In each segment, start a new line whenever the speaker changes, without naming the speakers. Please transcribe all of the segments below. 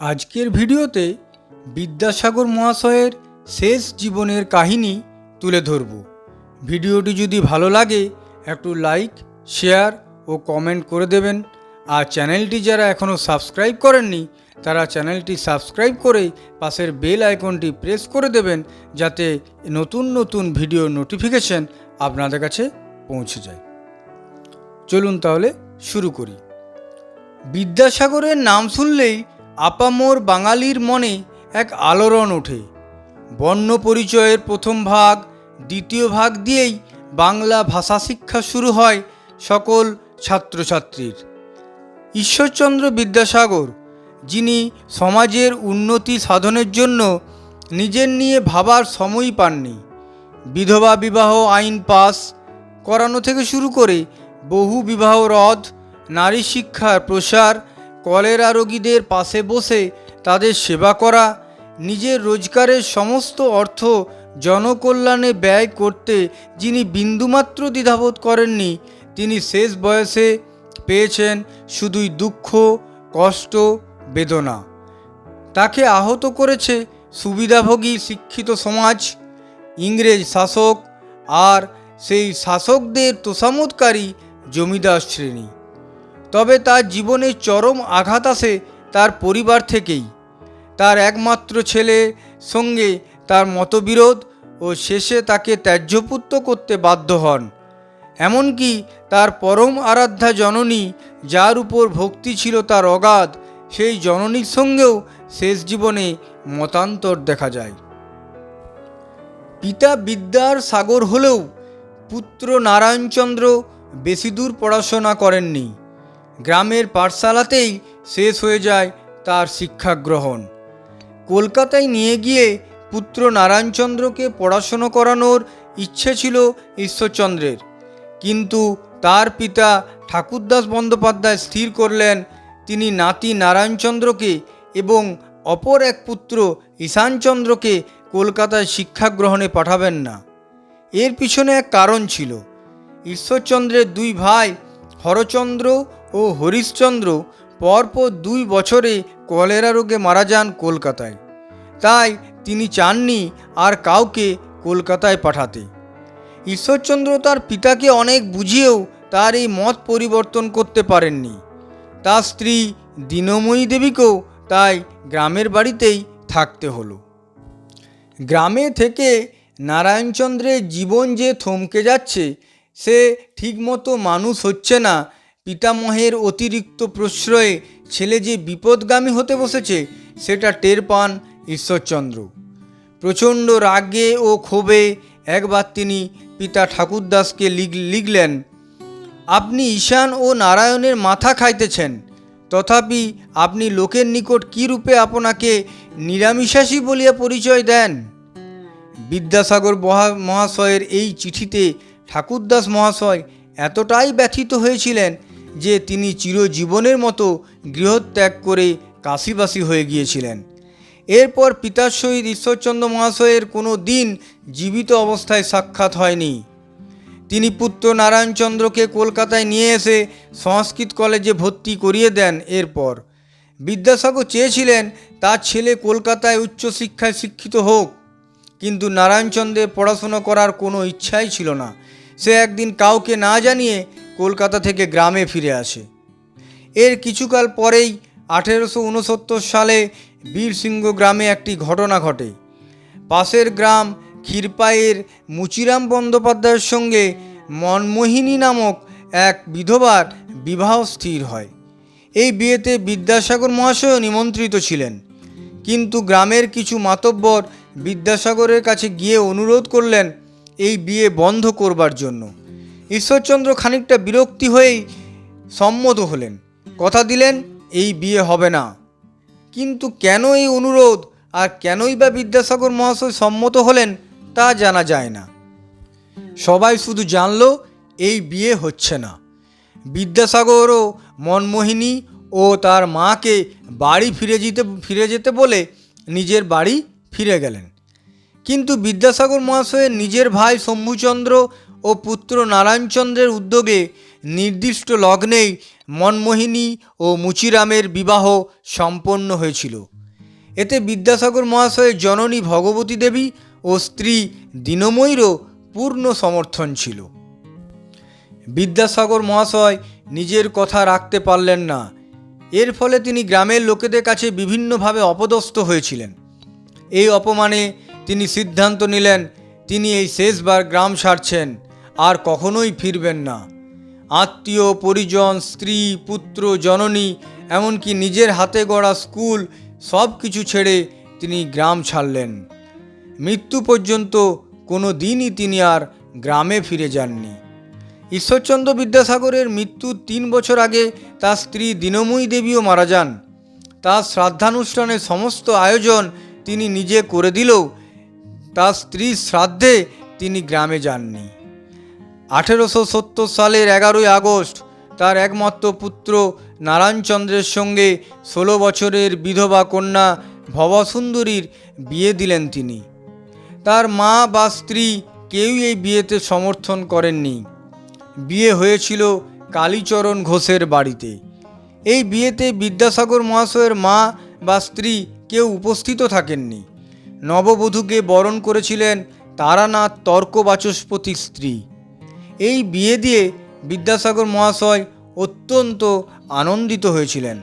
আজকের ভিডিওতে বিদ্যাসাগর মহাশয়ের শেষ জীবনের কাহিনী তুলে ধরব। ভিডিওটি যদি ভালো লাগে, একটু লাইক, শেয়ার ও কমেন্ট করে দেবেন। আর চ্যানেলটি যারা এখনও সাবস্ক্রাইব করেননি, তারা চ্যানেলটি সাবস্ক্রাইব করে পাশের বেল আইকনটি প্রেস করে দেবেন, যাতে নতুন নতুন ভিডিও নোটিফিকেশন আপনাদের কাছে পৌঁছে যায়। চলুন তাহলে শুরু করি। বিদ্যাসাগরের নাম শুনলেই আপামোর বাঙালির মনে এক আলোড়ন ওঠে। বর্ণ পরিচয়ের প্রথম ভাগ, দ্বিতীয় ভাগ দিয়েই বাংলা ভাষা শিক্ষা শুরু হয় সকল ছাত্রছাত্রীর। ঈশ্বরচন্দ্র বিদ্যাসাগর, যিনি সমাজের উন্নতি সাধনের জন্য নিজের নিয়ে ভাবার সময়ই পাননি, বিধবা বিবাহ আইন পাস করানো থেকে শুরু করে বহু বিবাহ রদ, নারী শিক্ষার প্রসার কলেরা রোগীদের পাশে বসে তাদের সেবা করা, নিজের রোজগারের সমস্ত অর্থ জনকল্যাণে ব্যয় করতে যিনি বিন্দুমাত্র দ্বিধাবোধ করেননি, তিনি শেষ বয়সে পেয়েছেন শুধুই দুঃখ, কষ্ট, বেদনা। তাকে আহত করেছে সুবিধাভোগী শিক্ষিত সমাজ, ইংরেজ শাসক আর সেই শাসকদের তোষামোদকারী জমিদার শ্রেণি। তবে তার জীবনে চরম আঘাত আসে তার পরিবার থেকেই। তার একমাত্র ছেলে, সঙ্গে তার মতবিরোধ ও শেষে তাকে ত্যায্যপুত্র করতে বাধ্য হন। এমনকি তার পরম আরাধ্যা জননী, যার উপর ভক্তি ছিল তার অগাধ, সেই জননীর সঙ্গেও শেষ জীবনে মতান্তর দেখা যায়। পিতা বিদ্যার সাগর হলেও পুত্র নারায়ণচন্দ্র বেশি দূর পড়াশোনা করেননি। গ্রামের পাঠশালাতেই শেষ হয়ে যায় তার শিক্ষা গ্রহণ কলকাতায় নিয়ে গিয়ে পুত্র নারায়ণচন্দ্রকে পড়াশুনো করানোর ইচ্ছে ছিল ঈশ্বরচন্দ্রের। কিন্তু তার পিতা ঠাকুরদাস বন্দ্যোপাধ্যায় স্থির করলেন তিনি নাতি নারায়ণচন্দ্রকে এবং অপর এক পুত্র ঈশানচন্দ্রকে কলকাতায় শিক্ষা গ্রহণে পাঠাবেন না। এর পিছনে এক কারণ ছিল। ঈশ্বরচন্দ্রের দুই ভাই হরচন্দ্র ও হরিশ্চন্দ্র পরপর দুই বছরে কলেরা রোগে মারা যান কলকাতায়। তাই তিনি চাননি আর কাউকে কলকাতায় পাঠাতে। ঈশ্বরচন্দ্র তার পিতাকে অনেক বুঝিয়েও তার এই মত পরিবর্তন করতে পারেননি। তার স্ত্রী দীনময়ী দেবীকেও তাই গ্রামের বাড়িতেই থাকতে হলো। গ্রামে থেকে নারায়ণচন্দ্রের জীবন যে থমকে যাচ্ছে, সে ঠিকমতো মানুষ হচ্ছে না পিতামহের অতিরিক্ত প্রশ্রয়ে ছেলে যে বিপদগামী হতে বসেছে, সেটা টের পান ঈশ্বরচন্দ্র। প্রচণ্ড রাগে ও ক্ষোভে একবার তিনি পিতা ঠাকুরদাসকে লিখ লিখলেন, আপনি ঈশান ও নারায়ণের মাথা খাইতেছেন। তথাপি আপনি লোকের নিকট কী রূপে আপনাকে নিরামিষাসী বলিয়া পরিচয় দেন? বিদ্যাসাগর মহা- মহাশয়ের এই চিঠিতে ঠাকুরদাস মহাশয় এতটাই ব্যথিত হয়েছিলেন যে তিনি চিরজীবনের মতো গৃহত্যাগ করে কাশিবাসী হয়ে গিয়েছিলেন। এরপর পিতার সহিত ঈশ্বরচন্দ্র মহাশয়ের কোনো দিন জীবিত অবস্থায় সাক্ষাৎ হয়নি। তিনি পুত্র নারায়ণচন্দ্রকে কলকাতায় নিয়ে এসে সংস্কৃত কলেজে ভর্তি করিয়ে দেন এরপর। বিদ্যাসাগর চেয়েছিলেন তার ছেলে কলকাতায় উচ্চশিক্ষায় শিক্ষিত হোক, কিন্তু নারায়ণচন্দ্রের পড়াশুনো করার কোনো ইচ্ছাই ছিল না। সে একদিন কাউকে না জানিয়ে কলকাতা থেকে গ্রামে ফিরে আসে। এর কিছুকাল পরেই আঠেরোশো উনসত্তর সালে বীরসিংহ গ্রামে একটি ঘটনা ঘটে। পাশের গ্রাম ক্ষীরপাইয়ের মুচিরাম বন্দ্যোপাধ্যায়ের সঙ্গে মনমোহিনী নামক এক বিধবার বিবাহ স্থির হয়। এই বিয়েতে বিদ্যাসাগর মহাশয়ও নিমন্ত্রিত ছিলেন। কিন্তু গ্রামের কিছু মাতব্বর বিদ্যাসাগরের কাছে গিয়ে অনুরোধ করলেন, এই বিয়ে বন্ধ করবার জন্য। ঈশ্বরচন্দ্র খানিকটা বিরক্তি হয়েই সম্মত হলেন। কথা দিলেন, এই বিয়ে হবে না। কিন্তু কেন এই অনুরোধ আর কেনই বা বিদ্যাসাগর মহাশয় সম্মত হলেন তা জানা যায় না। সবাই শুধু জানল, এই বিয়ে হচ্ছে না। বিদ্যাসাগরও মনমোহিনী ও তার মাকে বাড়ি ফিরে যেতে ফিরে যেতে বলে নিজের বাড়ি ফিরে গেলেন। কিন্তু বিদ্যাসাগর মহাশয়ের নিজের ভাই শম্ভুচন্দ্র ও পুত্র নারায়ণচন্দ্রের উদ্যোগে নির্দিষ্ট লগ্নেই মনমোহিনী ও মুচিরামের বিবাহ সম্পন্ন হয়েছিল। এতে বিদ্যাসাগর মহাশয়ের জননী ভগবতী দেবী ও স্ত্রী দীনময়ীরও পূর্ণ সমর্থন ছিল। বিদ্যাসাগর মহাশয় নিজের কথা রাখতে পারলেন না। এর ফলে তিনি গ্রামের লোকেদের কাছে বিভিন্নভাবে অপদস্থ হয়েছিলেন। এই অপমানে তিনি সিদ্ধান্ত নিলেন, তিনি এই শেষবার গ্রাম ছাড়ছেন আর কখনোই ফিরবেন না। আত্মীয়, পরিজন, স্ত্রী, পুত্র, জননী, এমনকি নিজের হাতে গড়া স্কুল, সব কিছু ছেড়ে তিনি গ্রাম ছাড়লেন। মৃত্যু পর্যন্ত কোনো দিনই তিনি আর গ্রামে ফিরে যাননি। ঈশ্বরচন্দ্র বিদ্যাসাগরের মৃত্যুর তিন বছর আগে তার স্ত্রী দীনময়ী দেবীও মারা যান। তার শ্রাদ্ধানুষ্ঠানের সমস্ত আয়োজন তিনি নিজে করে দিলেও তার স্ত্রীর শ্রাদ্ধে তিনি গ্রামে যাননি। আঠেরোশো সত্তর সালের এগারোই আগস্ট তার একমাত্র পুত্র নারায়ণচন্দ্রের সঙ্গে ষোলো বছরের বিধবা কন্যা ভবসুন্দরীর বিয়ে দিলেন তিনি। তার মা বা স্ত্রী কেউই এই বিয়েতে সমর্থন করেননি। বিয়ে হয়েছিল কালীচরণ ঘোষের বাড়িতে। এই বিয়েতে বিদ্যাসাগর মহাশয়ের মা বা স্ত্রী কেউ উপস্থিত থাকেননি। নববধূকে বরণ করেছিলেন তারানাথ তর্ক বাচস্পতির স্ত্রী। এই বিয়ে দিয়ে বিদ্যাসাগর মহাশয় অত্যন্ত আনন্দিত হয়েছিলেন।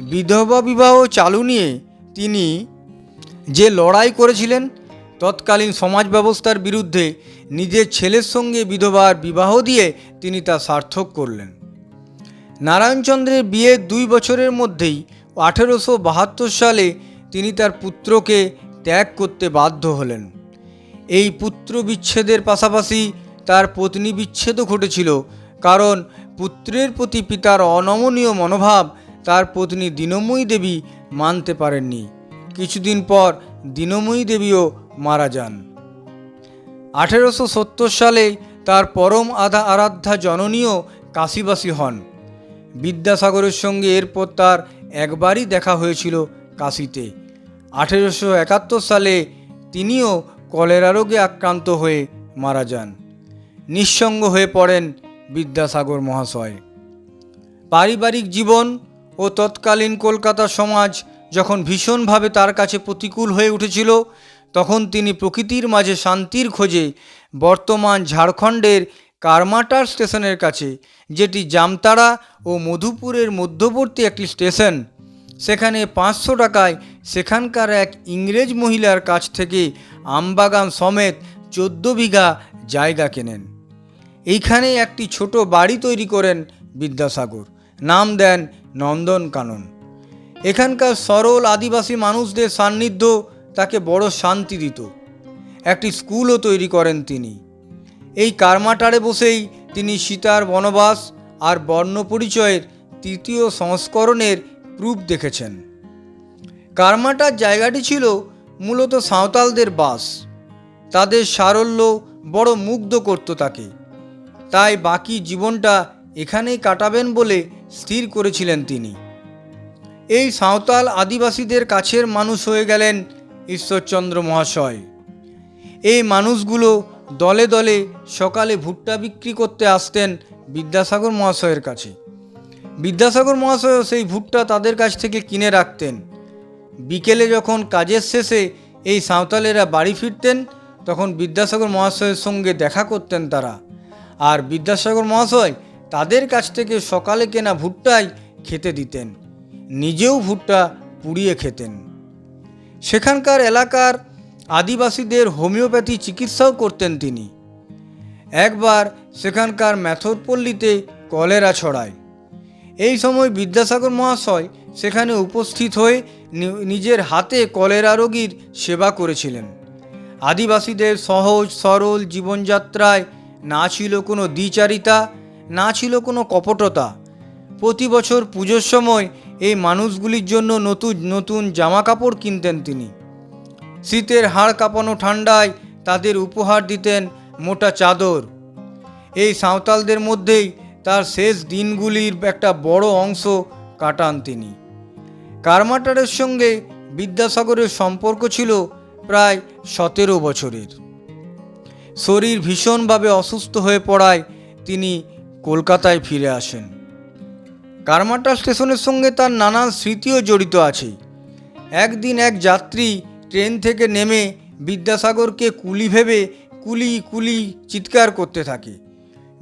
বিধবা বিবাহ চালু নিয়ে তিনি যে লড়াই করেছিলেন, তৎকালীন সমাজ ব্যবস্থার বিরুদ্ধে নিজের ছেলের সঙ্গে বিধবার বিবাহ দিয়ে তিনি তা সার্থক করলেন। নারায়ণচন্দ্রের বিয়ের দুই বছরের মধ্যেই আঠেরোশো বাহাত্তর সালে তিনি তার পুত্রকে ত্যাগ করতে বাধ্য হলেন। এই পুত্র বিচ্ছেদের পাশাপাশি তার পত্নী বিচ্ছেদও ঘটেছিল, কারণ পুত্রের প্রতি পিতার অনমনীয় মনোভাব তার পত্নী দীনময়ী দেবী মানতে পারেননি। কিছুদিন পর দীনময়ী দেবীও মারা যান। আঠেরোশো সত্তর সালে তার পরম আধা আরাধ্যা জননীয় কাশীবাসী হন। বিদ্যাসাগরের সঙ্গে এরপর তার একবারই দেখা হয়েছিল কাশিতে। আঠেরোশো একাত্তর সালে তিনিও কলেরা রোগে আক্রান্ত হয়ে মারা যান। নিঃসঙ্গ হয়ে পড়েন বিদ্যাসাগর মহাশয়। পারিবারিক জীবন ও তৎকালীন কলকাতা সমাজ যখন ভীষণভাবে তার কাছে প্রতিকূল হয়ে উঠেছিল, তখন তিনি প্রকৃতির মাঝে শান্তির খোঁজে বর্তমান ঝাড়খণ্ডের কারমাটার স্টেশনের কাছে, যেটি জামতারা ও মধুপুরের মধ্যবর্তী একটি স্টেশন। সেখানে পাঁচশো টাকায় সেখানকার এক ইংরেজ মহিলার কাছ থেকে আমবাগান সমেত চোদ্দ বিঘা জায়গা কেনেন। এইখানে একটি ছোট বাড়ি তৈরি করেন বিদ্যাসাগর। নাম দেন নন্দনকানন এখানকার সরল আদিবাসী মানুষদের সান্নিধ্য তাকে বড় শান্তি দিত। একটি স্কুলও তৈরি করেন তিনি। এই কারমাটারে বসেই তিনি সীতার বনবাস আর বর্ণপরিচয়ের তৃতীয় সংস্করণের প্রুফ দেখেছেন। কারমাটার জায়গাটি ছিল মূলত সাঁওতালদের বাস। তাদের সারল্য বড় মুগ্ধ করত তাকে। তাই বাকি জীবনটা এখানেই কাটাবেন বলে স্থির করেছিলেন তিনি। এই সাঁওতাল আদিবাসীদের কাছের মানুষ হয়ে গেলেন ঈশ্বরচন্দ্র মহাশয়। এই মানুষগুলো দলে দলে সকালে ভুট্টা বিক্রি করতে আসতেন বিদ্যাসাগর মহাশয়ের কাছে। বিদ্যাসাগর মহাশয়ও সেই ভুট্টা তাদের কাছ থেকে কিনে রাখতেন। বিকেলে যখন কাজের শেষে এই সাঁওতালেরা বাড়ি ফিরতেন, তখন বিদ্যাসাগর মহাশয়ের সঙ্গে দেখা করতেন তারা। আর বিদ্যাসাগর মহাশয় তাদের কাছ থেকে সকালে কেনা ভুট্টাই খেতে দিতেন। নিজেও ভুট্টা পুড়িয়ে খেতেন। সেখানকার এলাকার আদিবাসীদের হোমিওপ্যাথি চিকিৎসাও করতেন তিনি। একবার সেখানকার ম্যাথরপল্লীতে কলেরা ছড়ায়। এই সময় বিদ্যাসাগর মহাশয় সেখানে উপস্থিত হয়ে নিজের হাতে কলেরা রোগীর সেবা করেছিলেন। আদিবাসীদের সহজ, সরল জীবনযাত্রায় না ছিল কোনো দ্বিচারিতা, না ছিল কোনো কপটতা। প্রতি বছর পুজোর সময় এই মানুষগুলির জন্য নতুন নতুন জামা কাপড় কিনতেন তিনি। শীতের হাড় কাঁপানো ঠান্ডায় তাদের উপহার দিতেন মোটা চাদর। এই সাঁওতালদের মধ্যেই তার শেষ দিনগুলির একটা বড় অংশ কাটান তিনি। কারমাটারের সঙ্গে বিদ্যাসাগরের সম্পর্ক ছিল প্রায় সতেরো বছরের। শরীর ভীষণভাবে অসুস্থ হয়ে পড়ায় তিনি কলকাতায় ফিরে আসেন। কারমাটা স্টেশনের সঙ্গে তার নানান স্মৃতিও জড়িত আছে। একদিন এক যাত্রী ট্রেন থেকে নেমে বিদ্যাসাগরকে কুলি ভেবে কুলি কুলি চিৎকার করতে থাকে।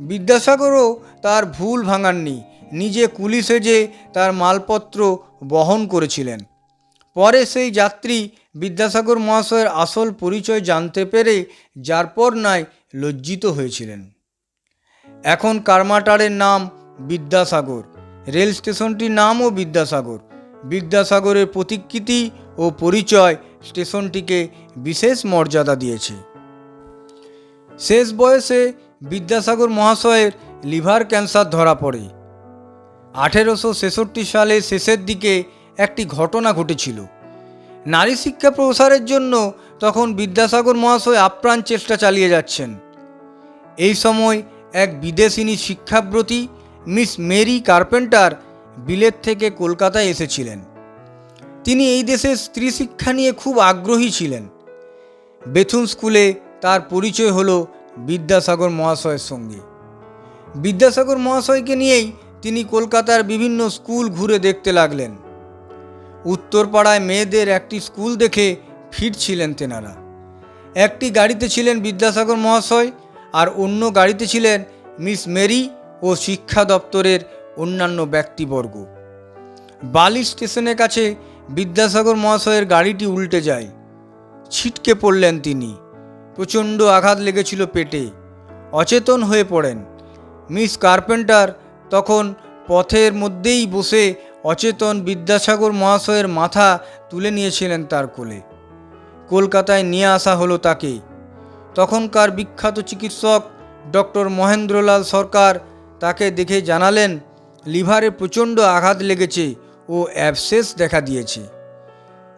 বিদ্যাসাগরও তার ভুল ভাঙাননি, নিজে কুলি সেজে তার মালপত্র বহন করেছিলেন। পরে সেই যাত্রী বিদ্যাসাগর মহাশয়ের আসল পরিচয় জানতে পেরে যার পর নাই লজ্জিত হয়েছিলেন। এখন কারমাটারের নাম বিদ্যাসাগর, রেল স্টেশনটির নামও বিদ্যাসাগর। বিদ্যাসাগরের প্রতিকৃতি ও পরিচয় স্টেশনটিকে বিশেষ মর্যাদা দিয়েছে। শেষ বয়সে বিদ্যাসাগর মহাশয়ের লিভার ক্যান্সার ধরা পড়ে। আঠেরোশো ছেষট্টি সালের শেষের দিকে একটি ঘটনা ঘটেছিল। নারী শিক্ষা প্রসারের জন্য তখন বিদ্যাসাগর মহাশয় আপ্রাণ চেষ্টা চালিয়ে যাচ্ছেন। এই সময় এক বিদেশিনী শিক্ষাব্রতী, মিস মেরি কার্পেন্টার, বিলেত থেকে কলকাতায় এসেছিলেন। তিনি এই দেশের স্ত্রী শিক্ষা নিয়ে খুব আগ্রহী ছিলেন। বেথুন স্কুলে তার পরিচয় হলো বিদ্যাসাগর মহাশয়ের সঙ্গে। বিদ্যাসাগর মহাশয়কে নিয়েই তিনি কলকাতার বিভিন্ন স্কুল ঘুরে দেখতে লাগলেন। উত্তরপাড়ায় মেয়েদের একটি স্কুল দেখে ফিরছিলেন তেনারা। একটি গাড়িতে ছিলেন বিদ্যাসাগর মহাশয় আর অন্য গাড়িতে ছিলেন মিস মেরি ও শিক্ষা দপ্তরের অন্যান্য ব্যক্তিবর্গ। বালি স্টেশনের কাছে বিদ্যাসাগর মহাশয়ের গাড়িটি উল্টে যায়। ছিটকে পড়লেন তিনি। প্রচণ্ড আঘাত লেগেছিল পেটে। অচেতন হয়ে পড়েন। মিস কার্পেন্টার তখন পথের মধ্যেই বসে অচেতন বিদ্যাসাগর মহাশয়ের মাথা তুলে নিয়েছিলেন তার কোলে। কলকাতায় নিয়ে আসা হলো তাকে। তখনকার বিখ্যাত চিকিৎসক ডক্টর মহেন্দ্রলাল সরকার তাকে দেখে জানালেন, লিভারে প্রচণ্ড আঘাত লেগেছে ও অ্যাবসেস দেখা দিয়েছে।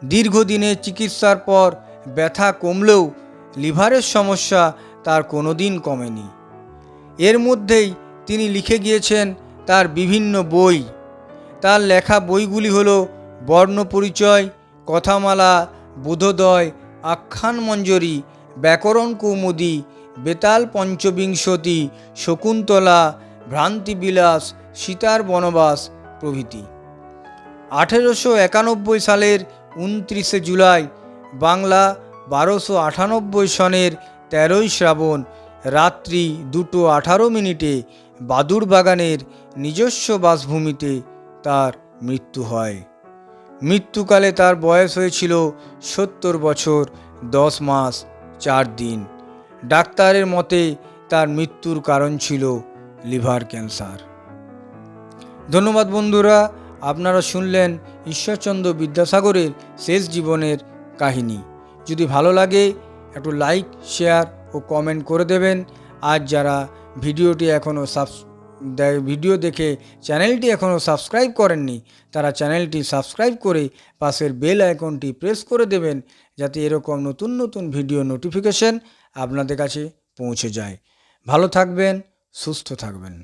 দীর্ঘদিনের চিকিৎসার পর ব্যথা কমলেও লিভারের সমস্যা তার কোনোদিন কমেনি। এর মধ্যেই তিনি লিখে গিয়েছেন তার বিভিন্ন বই। তার লেখা বইগুলি হল বর্ণপরিচয়, কথামালা, বোধোদয়, আখ্যান মঞ্জরি, ব্যাকরণ কৌমুদী, বেতাল পঞ্চবিংশতি, শকুন্তলা, ভ্রান্তিবিলাস, সীতার বনবাস প্রভৃতি। আঠেরোশো একানব্বই সালের উনত্রিশে জুলাই, বাংলা বারোশো আটানব্বই সনের তেরোই শ্রাবণ, রাত্রি দুটো আঠারো মিনিটে বাদুর বাগানের নিজস্ব বাসভূমিতে তার মৃত্যু হয়। মৃত্যুকালে তার বয়স হয়েছিল সত্তর বছর, দশ মাস, চার দিন। ডাক্তারের মতে তার মৃত্যুর কারণ ছিল লিভার ক্যান্সার। ধন্যবাদ বন্ধুরা, আপনারা শুনলেন ঈশ্বরচন্দ্র বিদ্যাসাগরের শেষ জীবনের কাহিনী। যদি ভালো লাগে, একটু লাইক শেয়ার ও কমেন্ট করে দেবেন। আর যারা ভিডিওটি এখনও সাবস দে- ভিডিও দেখে চ্যানেলটি এখনও সাবস্ক্রাইব করেননি, তারা চ্যানেলটি সাবস্ক্রাইব করে পাশের বেল আইকনটি প্রেস করে দেবেন যাতে এরকম নতুন নতুন ভিডিও নোটিফিকেশন আপনাদের কাছে পৌঁছে যায়। ভালো থাকবেন, সুস্থ থাকবেন।